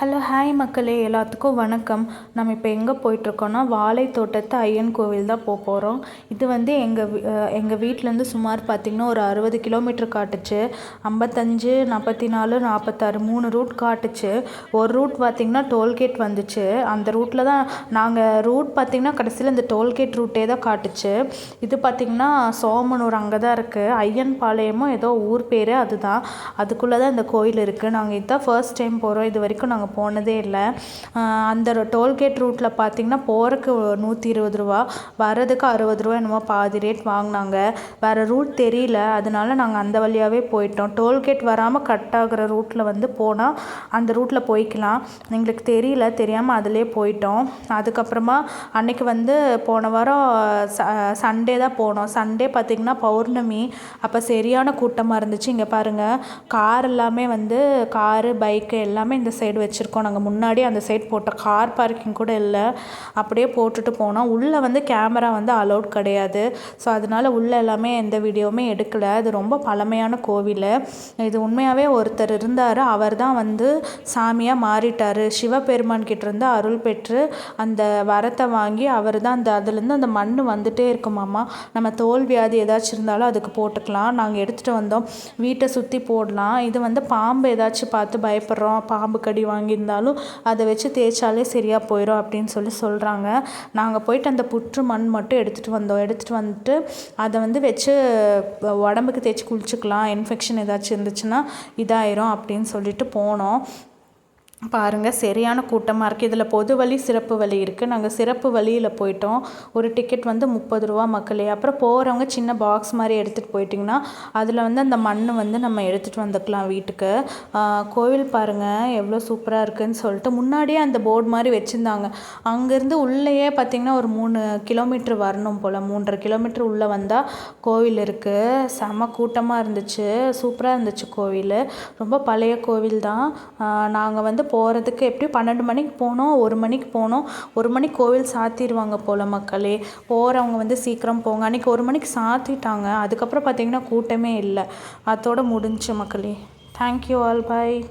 Hello hi மக்களே எல்லாத்துக்கும் வணக்கம். நம்ம இப்போ எங்கே போயிட்டுருக்கோன்னா வாழை தோட்டத்து ஐயன் கோவில் தான் போக போகிறோம் இது வந்து எங்கள் எங்கள் வீட்டிலேருந்து சுமார் பார்த்திங்கன்னா ஒரு அறுபது கிலோமீட்டர் காட்டுச்சு. ஐம்பத்தஞ்சு நாற்பத்தி நாலு நாற்பத்தாறு மூணு ரூட் காட்டுச்சு. ஒரு ரூட் பார்த்திங்கன்னா டோல்கேட் வந்துச்சு. அந்த ரூட்டில் தான் நாங்கள் ரூட் பார்த்திங்கன்னா கடைசியில் இந்த டோல்கேட் ரூட்டே தான் காட்டுச்சு. இது பார்த்திங்கன்னா சோமனூர் அங்கே தான் இருக்குது ஐயன் பாளையமும் ஏதோ ஊர் பேர் அதுதான். அதுக்குள்ளே தான் இந்த கோயில் இருக்குது நாங்கள் இதுதான் ஃபர்ஸ்ட் டைம் போகிறோம் இது வரைக்கும் நாங்கள் போனதே இல்லை. அந்த டோல்கேட் ரூட்டில் பார்த்திங்கன்னா போகிறக்கு நூற்றி இருபது ரூபா வர்றதுக்கு அறுபது ரூபா என்னமோ பாதி ரேட் வாங்கினாங்க. வேறு ரூட் தெரியல அதனால நாங்கள் அந்த வழியாகவே போயிட்டோம். டோல்கேட் வராமல் கட் ஆகிற ரூட்டில் வந்து போனால் அந்த ரூட்டில் போய்க்கலாம். எங்களுக்கு தெரியல தெரியாமல் அதிலே போயிட்டோம். அதுக்கப்புறமா அன்னைக்கு வந்து போன வாரம் ச சண்டே தான் போனோம். சண்டே பார்த்திங்கன்னா பௌர்ணமி. அப்போ சரியான கூட்டமாக இருந்துச்சு. இங்கே பாருங்கள் கார் எல்லாமே வந்து காரு பைக்கு எல்லாமே இந்த சைடு வச்சு வச்சுருக்கோம். நாங்கள் முன்னாடி அந்த சைட் போட்டோம் கார் பார்க்கிங் கூட இல்லை. அப்படியே போட்டுட்டு போனோம் உள்ளே வந்து கேமரா வந்து அலௌட் கிடையாது. ஸோ அதனால உள்ளே எல்லாமே எந்த வீடியோவுமே எடுக்கலை. அது ரொம்ப பழமையான கோவில். இது உண்மையாகவே ஒருத்தர் இருந்தார். அவர் தான் வந்து சாமியாக மாறிட்டார். சிவபெருமான் கிட்டேருந்து அருள் பெற்று அந்த வரத்தை வாங்கி அவர் தான் அந்த அதுலேருந்து அந்த மண் வந்துகிட்டே இருக்குமாம்மா நம்ம தோல் வியாதி ஏதாச்சும் இருந்தாலும் அதுக்கு போட்டுக்கலாம். நாங்கள் எடுத்துகிட்டு வந்தோம். வீட்டை சுற்றி போடலாம். இது வந்து பாம்பு ஏதாச்சும் பார்த்து பயப்படுறோம். பாம்பு கடி வாங்கி வாங்கியிருந்தாலும் அதை வச்சு தேய்ச்சாலே சரியாக போயிடும் அப்படின்னு சொல்லி சொல்கிறாங்க நாங்கள் போயிட்டு அந்த புற்று மண் மட்டும் எடுத்துகிட்டு வந்தோம். எடுத்துகிட்டு வந்துட்டு அதை வந்து வச்சு உடம்புக்கு தேய்ச்சி குளிச்சுக்கலாம். இன்ஃபெக்ஷன் ஏதாச்சும் இருந்துச்சுன்னா இதாயிரும் அப்படின்னு சொல்லிட்டு போனோம். பாருங்கள் சரியான கூட்டமாக இருக்குது இதில் பொது வழி சிறப்பு வழி இருக்குது நாங்கள் சிறப்பு வழியில் போயிட்டோம். ஒரு டிக்கெட் வந்து முப்பது ரூபா மக்களே. அப்புறம் போகிறவங்க சின்ன பாக்ஸ் மாதிரி எடுத்துகிட்டு போயிட்டிங்கன்னா அதில் வந்து அந்த மண் வந்து நம்ம எடுத்துகிட்டு வந்துக்கலாம் வீட்டுக்கு. கோவில் பாருங்கள் எவ்வளோ சூப்பராக இருக்குதுன்னு சொல்லிட்டு முன்னாடியே அந்த போர்டு மாதிரி வச்சுருந்தாங்க. அங்கேருந்து உள்ளேயே பார்த்திங்கன்னா ஒரு மூணு கிலோமீட்ரு வரணும் போல். மூன்றரை கிலோமீட்ரு உள்ளே வந்தால் கோவில் இருக்குது செம கூட்டமாக இருந்துச்சு. சூப்பராக இருந்துச்சு கோவில். ரொம்ப பழைய கோவில் தான் நாங்கள் வந்து போகிறதுக்கு எப்படியும் பன்னெண்டு மணிக்கு போனோம் ஒரு மணிக்கு போனோம். ஒரு மணிக்கு கோவில் சாத்திடுவாங்க போல் மக்களே. போகிறவங்க வந்து சீக்கிரம் போங்க. அன்றைக்கி ஒரு மணிக்கு சாத்திட்டாங்க. அதுக்கப்புறம் பார்த்திங்கன்னா கூட்டமே இல்லை. அதோட முடிஞ்சு மக்களே. தேங்க்யூ ஆல் பாய்